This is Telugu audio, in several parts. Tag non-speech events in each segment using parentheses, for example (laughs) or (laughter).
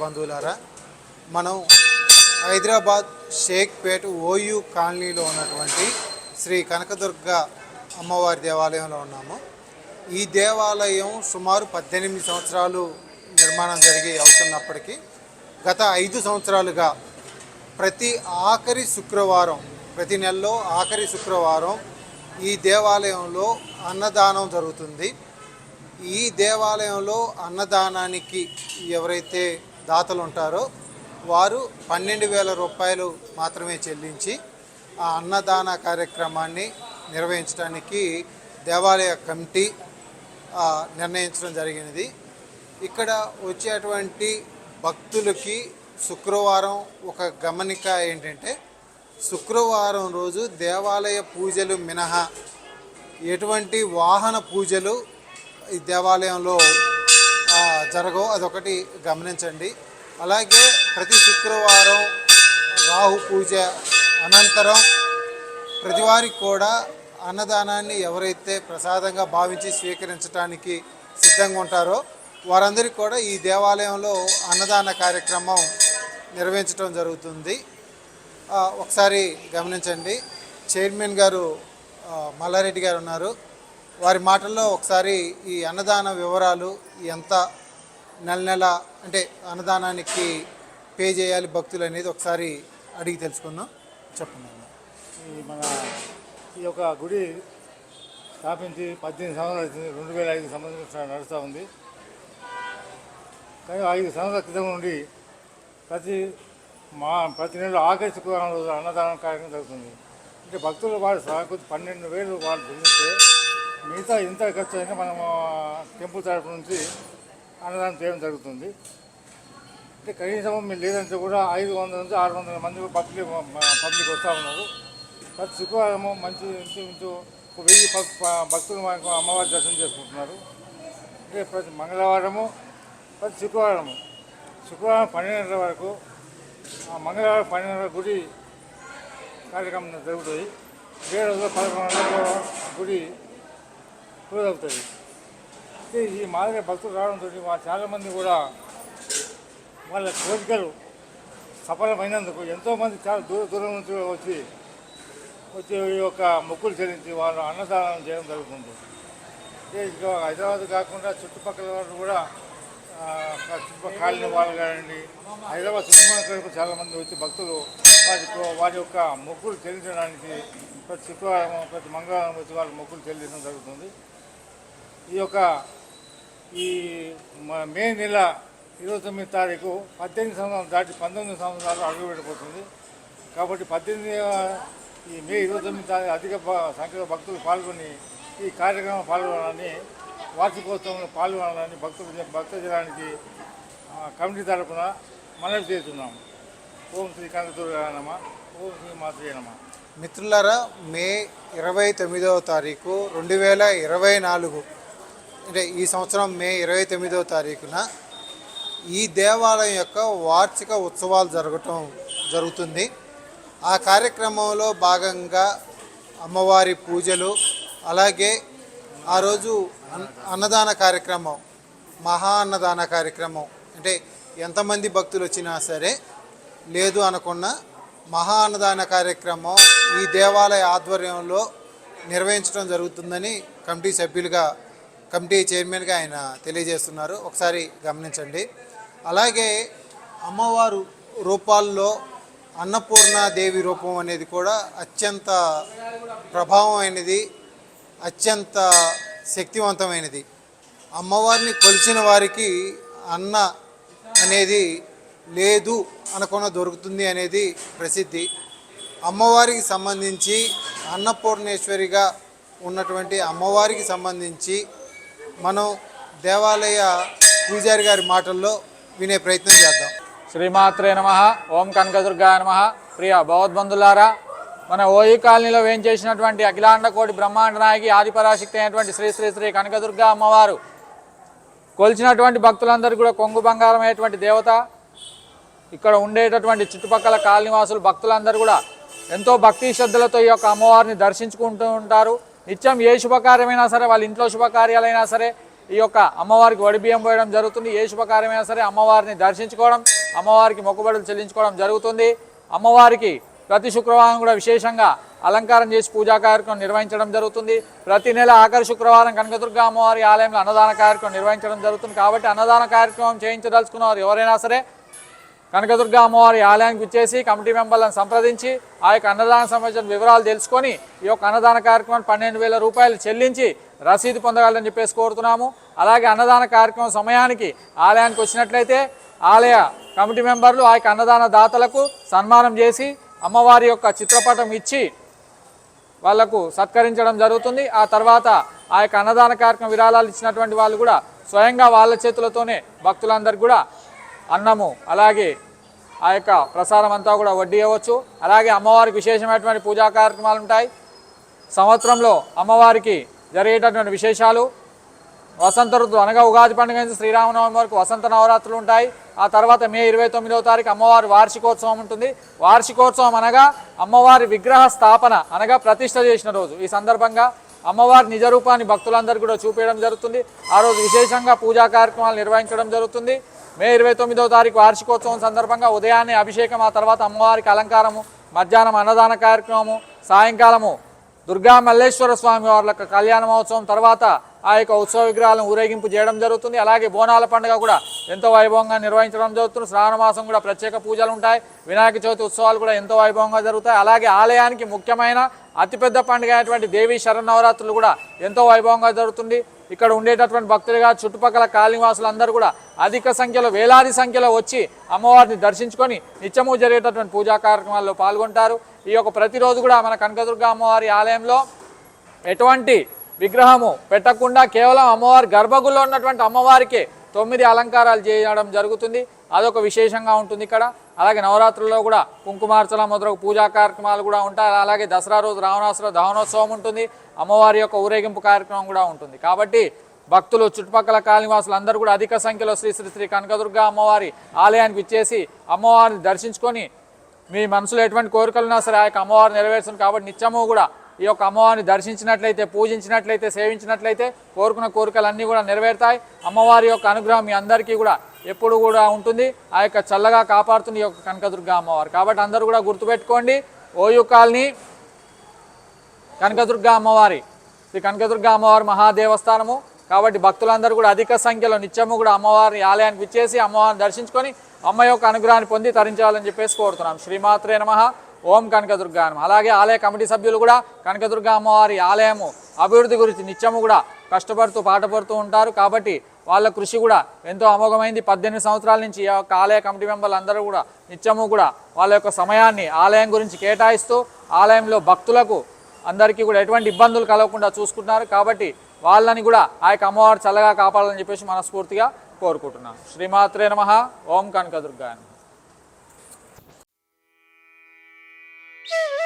బంధువులారా మనం హైదరాబాద్ షేక్పేట్ ఓయూ కాలనీలో ఉన్నటువంటి శ్రీ కనకదుర్గ అమ్మవారి దేవాలయంలో ఉన్నాము. ఈ దేవాలయం సుమారు పద్దెనిమిది సంవత్సరాలు నిర్మాణం జరిగి అవుతున్నప్పటికీ గత ఐదు సంవత్సరాలుగా ప్రతి ఆఖరి శుక్రవారం ప్రతి నెలలో ఆఖరి శుక్రవారం ఈ దేవాలయంలో అన్నదానం జరుగుతుంది. ఈ దేవాలయంలో అన్నదానానికి ఎవరైతే దాతలు ఉంటారో వారు పన్నెండు వేల రూపాయలు మాత్రమే చెల్లించి ఆ అన్నదాన కార్యక్రమాన్ని నిర్వహించడానికి దేవాలయ కమిటీ నిర్ణయించడం జరిగినది. ఇక్కడ వచ్చేటువంటి భక్తులకి శుక్రవారం ఒక గమనిక ఏంటంటే శుక్రవారం రోజు దేవాలయ పూజలు మినహా. ఎటువంటి వాహన పూజలు ఈ దేవాలయంలో జరగవు. అదొకటి గమనించండి. అలాగే ప్రతి శుక్రవారం రాహు పూజ అనంతరం ప్రతివారికి కూడా అన్నదానాన్ని ఎవరైతే ప్రసాదంగా భావించి స్వీకరించడానికి సిద్ధంగా ఉంటారో వారందరికీ కూడా ఈ దేవాలయంలో అన్నదాన కార్యక్రమం నిర్వహించడం జరుగుతుంది. ఒకసారి గమనించండి. చైర్మన్ గారు మల్లారెడ్డి గారు ఉన్నారు. వారి మాటల్లో ఒకసారి ఈ అన్నదాన వివరాలు ఎంత నెల నెల అంటే అన్నదానానికి పే చేయాలి భక్తులు అనేది ఒకసారి అడిగి తెలుసుకుందాం. చెప్పండి ఈ మన ఈ యొక్క గుడి స్థాపించి పద్దెనిమిది సంవత్సరాలు అవుతుంది. రెండు వేల ఐదు సంవత్సరాలు నడుస్తూ ఉంది. కానీ ఐదు సంవత్సరాల క్రితం నుండి ప్రతి మా ప్రతి నెల ఆగస్టు శుక్రవారం రోజు అన్నదానం కార్యక్రమం జరుగుతుంది. అంటే భక్తులు వాళ్ళు సాగుతూ పన్నెండు వేలు వాళ్ళు చెల్లిస్తే మిగతా ఇంత ఖర్చు అయినా మనము టెంపుల్ తరపు నుంచి అన్నదానం చేయడం జరుగుతుంది. అంటే కనీసం మీరు లేదంటే కూడా ఐదు వందల నుంచి ఆరు వందల మంది పబ్లిక్ పబ్లిక్ వస్తూ ఉన్నారు. ప్రతి శుక్రవారము మంచి ఇంచు ఇంచు వెయ్యి ప- భక్తులు మనకు అమ్మవారి దర్శనం చేసుకుంటున్నారు. అంటే ప్రతి మంగళవారము ప్రతి శుక్రవారము. శుక్రవారం పన్నెండు గంటల వరకు మంగళవారం పన్నెండు గుడి కార్యక్రమం జరుగుతుంది. వేరే రోజు పదకొండు గుడి క్లోజ్ అవుతుంది ఈ మాదిరి భక్తులు రావడంతో చాలామంది కూడా వాళ్ళ కోరికలు సఫలమైనందుకు ఎంతోమంది చాలా దూర దూరం నుంచి వచ్చి వచ్చి ఈ యొక్క మొక్కులు చెల్లించి వాళ్ళు అన్నదానం చేయడం జరుగుతుంది. హైదరాబాద్ కాకుండా చుట్టుపక్కల వాళ్ళు కూడా కాలిన వాళ్ళు కానివ్వండి హైదరాబాద్ చుట్టుపక్కల చాలామంది వచ్చి భక్తులు వారి వారి యొక్క మొక్కులు చెల్లించడానికి ప్రతి శుక్రవారం ప్రతి మంగళవారం వచ్చి వాళ్ళ మొక్కులు చెల్లించడం జరుగుతుంది. ఈ యొక్క ఈ మ- మే నెల ఇరవై తొమ్మిది తారీఖు పద్దెనిమిది సంవత్సరాలు దాటి పంతొమ్మిది సంవత్సరాలు అడుగు పెట్టబోతుంది కాబట్టి పద్దెనిమిది ఈ మే ఇరవై తొమ్మిది తారీఖు అధిక సంఖ్యలో భక్తులు పాల్గొని ఈ కార్యక్రమం పాల్గొనాలని వార్షికోత్సవంలో పాల్గొనాలని భక్తులు భక్తజనానికి కమిటీ తరపున మనవి చేస్తున్నాము. ఓం శ్రీ కనకదుర్గా ఓం శ్రీ మాతృనమ మిత్రులారా మే ఇరవై తొమ్మిదవ తారీఖు రెండు వేల ఇరవై నాలుగు. అంటే ఈ సంవత్సరం మే ఇరవై తొమ్మిదవ తారీఖున ఈ దేవాలయం యొక్క వార్షిక ఉత్సవాలు జరగటం జరుగుతుంది. ఆ కార్యక్రమంలో భాగంగా అమ్మవారి పూజలు అలాగే ఆ రోజు అన్నదాన కార్యక్రమం మహా అన్నదాన కార్యక్రమం. అంటే ఎంతమంది భక్తులు వచ్చినా సరే లేదు అనుకున్న మహా అన్నదాన కార్యక్రమం ఈ దేవాలయ ఆధ్వర్యంలో నిర్వహించడం జరుగుతుందని కమిటీ సభ్యులుగా కమిటీ చైర్మన్గా ఆయన తెలియజేస్తున్నారు. ఒకసారి గమనించండి. అలాగే అమ్మవారు రూపాల్లో అన్నపూర్ణ దేవి రూపం అనేది కూడా అత్యంత ప్రభావం అయినది అత్యంత శక్తివంతమైనది. అమ్మవారిని కొలిచిన వారికి అన్న అనేది లేదు అనుకున్న దొరుకుతుంది అనేది ప్రసిద్ధి. అమ్మవారికి సంబంధించి అన్నపూర్ణేశ్వరిగా ఉన్నటువంటి అమ్మవారికి సంబంధించి మనం దేవాలయ పూజారి గారి మాటల్లో వినే ప్రయత్నం చేద్దాం. శ్రీమాత్రే నమ ఓం కనకదుర్గా నమ. ప్రియ భగవద్బంధులారా మన ఓయి కాలనీలో వేయించేసినటువంటి అఖిలాండ కోటి బ్రహ్మాండ నాయకి ఆదిపరాశక్తి అయినటువంటి శ్రీ శ్రీ శ్రీ కనకదుర్గా అమ్మవారు. కొలిచినటువంటి భక్తులందరూ కూడా కొంగు బంగారం అయినటువంటి దేవత. ఇక్కడ ఉండేటటువంటి చుట్టుపక్కల కాలనీవాసులు భక్తులందరూ కూడా ఎంతో భక్తి శ్రద్ధలతో ఈ యొక్క అమ్మవారిని దర్శించుకుంటూ ఉంటారు. నిత్యం ఏ శుభకార్యమైనా సరే వాళ్ళ ఇంట్లో శుభకార్యాలైనా సరే ఈ యొక్క అమ్మవారికి వడిబియ్యం పోయడం జరుగుతుంది. ఏ శుభకార్యమైనా సరే అమ్మవారిని దర్శించుకోవడం అమ్మవారికి మొక్కుబడులు చెల్లించుకోవడం జరుగుతుంది. అమ్మవారికి ప్రతి శుక్రవారం కూడా విశేషంగా అలంకారం చేసి పూజా కార్యక్రమం నిర్వహించడం జరుగుతుంది. ప్రతి నెల ఆఖరి శుక్రవారం కనకదుర్గ అమ్మవారి ఆలయంలో అన్నదాన కార్యక్రమం నిర్వహించడం జరుగుతుంది. కాబట్టి అన్నదాన కార్యక్రమం చేయించదలుచుకున్న వారు ఎవరైనా సరే కనకదుర్గ అమ్మవారి ఆలయానికి వచ్చేసి కమిటీ మెంబర్లను సంప్రదించి ఆ యొక్క అన్నదాన సంబంధించిన వివరాలు తెలుసుకొని ఈ యొక్క అన్నదాన కార్యక్రమం పన్నెండు వేల రూపాయలు చెల్లించి రసీదు పొందగలని చెప్పేసి కోరుతున్నాము. అలాగే అన్నదాన కార్యక్రమం సమయానికి ఆలయానికి వచ్చినట్లయితే ఆలయ కమిటీ మెంబర్లు ఆ యొక్క అన్నదాన దాతలకు సన్మానం చేసి అమ్మవారి యొక్క చిత్రపటం ఇచ్చి వాళ్ళకు సత్కరించడం జరుగుతుంది. ఆ తర్వాత ఆ యొక్క అన్నదాన కార్యక్రమం విరాళాలు ఇచ్చినటువంటి వాళ్ళు కూడా స్వయంగా వాళ్ళ చేతులతోనే భక్తులందరికీ కూడా అన్నము అలాగే ఆ యొక్క ప్రసాదం అంతా కూడా వడ్డీ ఇవ్వచ్చు. అలాగే అమ్మవారికి విశేషమైనటువంటి పూజా కార్యక్రమాలు ఉంటాయి. సంవత్సరంలో అమ్మవారికి జరిగేటటువంటి విశేషాలు. వసంత ఋతువు అనగా ఉగాది పండుగ నుంచి శ్రీరామనవమి వరకు వసంత నవరాత్రులు ఉంటాయి. ఆ తర్వాత మే ఇరవై తొమ్మిదవ తారీఖు అమ్మవారి వార్షికోత్సవం ఉంటుంది. వార్షికోత్సవం అనగా అమ్మవారి విగ్రహ స్థాపన అనగా ప్రతిష్ట చేసిన రోజు. ఈ సందర్భంగా అమ్మవారి నిజ రూపాన్ని భక్తులందరూ కూడా చూపించడం జరుగుతుంది. ఆ రోజు విశేషంగా పూజా కార్యక్రమాలు నిర్వహించడం జరుగుతుంది. మే ఇరవై తొమ్మిదవ తారీఖు వార్షికోత్సవం సందర్భంగా ఉదయాన్నే అభిషేకం ఆ తర్వాత అమ్మవారికి అలంకారము మధ్యాహ్నం అన్నదాన కార్యక్రమము సాయంకాలము దుర్గా మల్లేశ్వర స్వామి వారి యొక్క కళ్యాణ మహోత్సవం తర్వాత ఆ యొక్క ఉత్సవ విగ్రహాలను ఊరేగింపు చేయడం జరుగుతుంది. అలాగే బోనాల పండుగ కూడా ఎంతో వైభవంగా నిర్వహించడం జరుగుతుంది. శ్రావణ మాసం కూడా ప్రత్యేక పూజలు ఉంటాయి. వినాయక చవితి ఉత్సవాలు కూడా ఎంతో వైభవంగా జరుగుతాయి. అలాగే ఆలయానికి ముఖ్యమైన అతిపెద్ద పండుగ అయినటువంటి దేవి శరణవరాత్రులు కూడా ఎంతో వైభవంగా జరుగుతుంది. ఇక్కడ ఉండేటటువంటి భక్తులుగా చుట్టుపక్కల కాలనీవాసులు అందరూ కూడా అధిక సంఖ్యలో వేలాది సంఖ్యలో వచ్చి అమ్మవారిని దర్శించుకొని నిత్యము జరిగేటటువంటి పూజా కార్యక్రమాల్లో పాల్గొంటారు. ఈ యొక్క ప్రతిరోజు కూడా మన కనకదుర్గ అమ్మవారి ఆలయంలో ఎటువంటి విగ్రహము పెట్టకుండా కేవలం అమ్మవారి గర్భగుడిలో ఉన్నటువంటి అమ్మవారికి తొమ్మిది అలంకారాలు చేయడం జరుగుతుంది. అదొక విశేషంగా ఉంటుంది ఇక్కడ. అలాగే నవరాత్రుల్లో కూడా కుంకుమార్చన మొదలగు పూజా కార్యక్రమాలు కూడా ఉంటాయి. అలాగే దసరా రోజు రావణాసుర దహనోత్సవం ఉంటుంది. అమ్మవారి యొక్క ఊరేగింపు కార్యక్రమం కూడా ఉంటుంది. కాబట్టి భక్తులు చుట్టుపక్కల కాలనివాసులు అందరూ కూడా అధిక సంఖ్యలో శ్రీ శ్రీ శ్రీ కనకదుర్గ అమ్మవారి ఆలయానికి ఇచ్చేసి అమ్మవారిని దర్శించుకొని మీ మనసులో ఎటువంటి కోరికలున్నా సరే ఆ యొక్క అమ్మవారు నెరవేర్చును కాబట్టి నిత్యము కూడా ఈ యొక్క అమ్మవారిని దర్శించినట్లయితే పూజించినట్లయితే సేవించినట్లయితే కోరుకున్న కోరికలన్నీ కూడా నెరవేరుతాయి. అమ్మవారి యొక్క అనుగ్రహం మీ అందరికీ కూడా ఎప్పుడు కూడా ఉంటుంది. ఆ యొక్క చల్లగా కాపాడుతుంది ఈ యొక్క కనకదుర్గ అమ్మవారు. కాబట్టి అందరూ కూడా గుర్తుపెట్టుకోండి ఓయు కాలనీ కనకదుర్గ అమ్మవారి. శ్రీ కనకదుర్గ అమ్మవారి మహాదేవస్థానము. కాబట్టి భక్తులందరూ కూడా అధిక సంఖ్యలో నిత్యము కూడా అమ్మవారి ఆలయానికి విచ్చేసి అమ్మవారిని దర్శించుకొని అమ్మ యొక్క అనుగ్రహాన్ని పొంది తరించాలని చెప్పేసి కోరుతున్నాం. శ్రీమాత్రే నమ. ఓం కనకదుర్గా అలాగే ఆలయ కమిటీ సభ్యులు కూడా కనకదుర్గ అమ్మవారి ఆలయము అభివృద్ధి గురించి నిత్యము కూడా కష్టపడుతూ పాటపడుతూ ఉంటారు. కాబట్టి వాళ్ళ కృషి కూడా ఎంతో అమోఘమైంది. పద్దెనిమిది సంవత్సరాల నుంచి ఈ యొక్క ఆలయ కమిటీ మెంబర్లు అందరూ కూడా నిత్యము కూడా వాళ్ళ యొక్క సమయాన్ని ఆలయం గురించి కేటాయిస్తూ ఆలయంలో భక్తులకు అందరికీ కూడా ఎటువంటి ఇబ్బందులు కలగకుండా చూసుకుంటున్నారు. కాబట్టి వాళ్ళని కూడా ఆ యొక్క అమ్మవారు చల్లగా కాపాడాలని చెప్పేసి మనస్ఫూర్తిగా కోరుకుంటున్నాను శ్రీమాత్రే నమ. ఓం కనకదుర్గా Yeah. (laughs)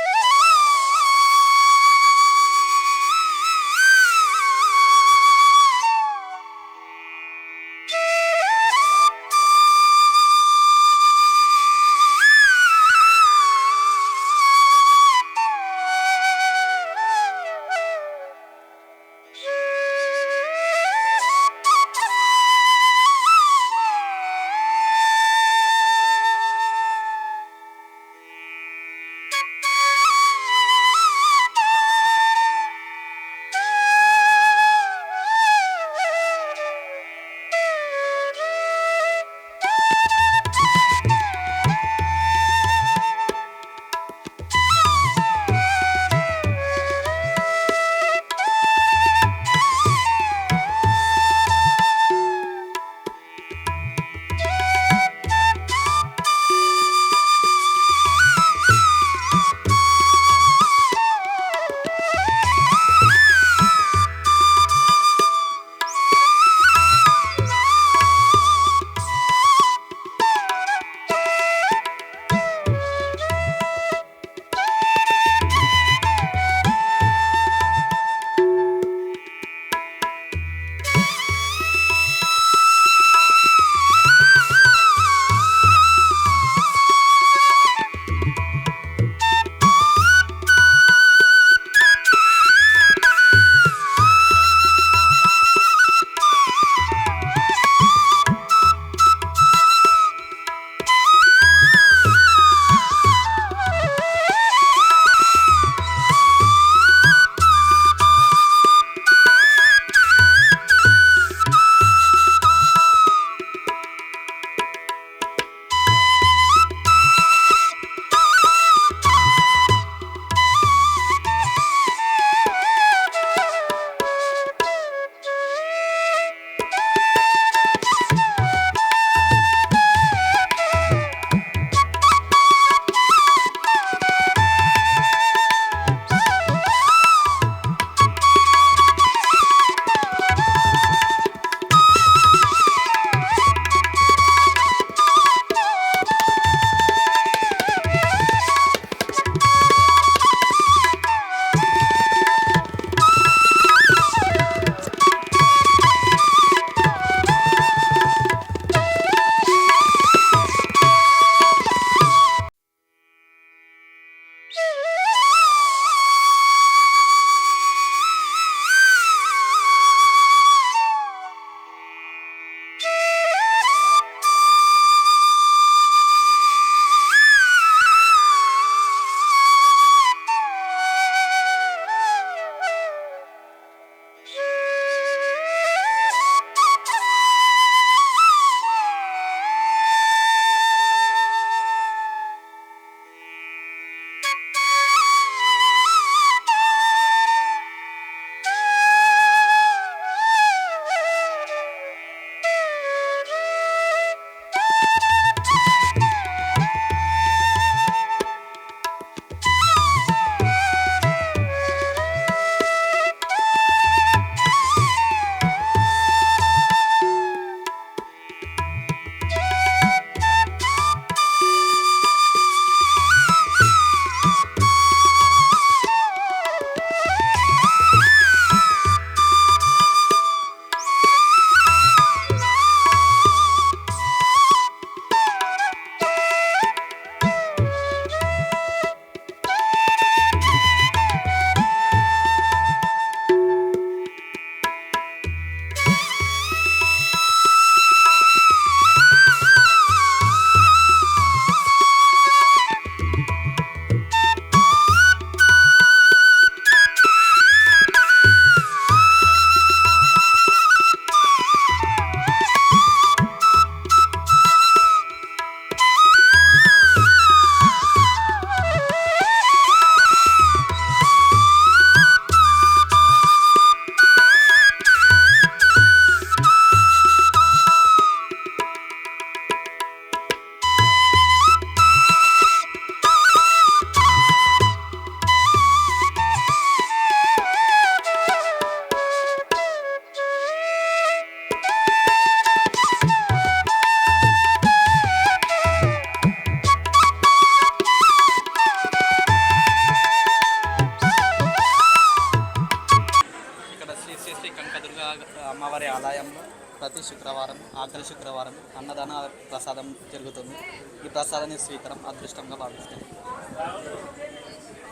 ఈ స్వీకారం అదృష్టంగా భావిస్తాను.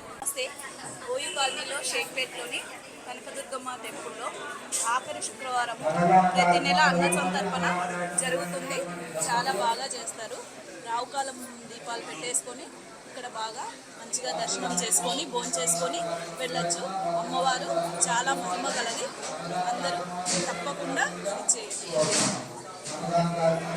నమస్తే. ఓయూ కాలనీలో షేక్పేట్లోని కనకదుర్గమ్మ టెంపుల్లో ఆఖరి శుక్రవారం ప్రతి నెల అన్న సంతర్పణ జరుగుతుంది. చాలా బాగా చేస్తారు. రావుకాలం దీపాలు పెట్టేసుకొని ఇక్కడ బాగా మంచిగా దర్శనం చేసుకొని భోజనం చేసుకొని వెళ్ళొచ్చు. అమ్మవారు చాలా మహిమ కలది. అందరూ తప్పకుండా చేయండి.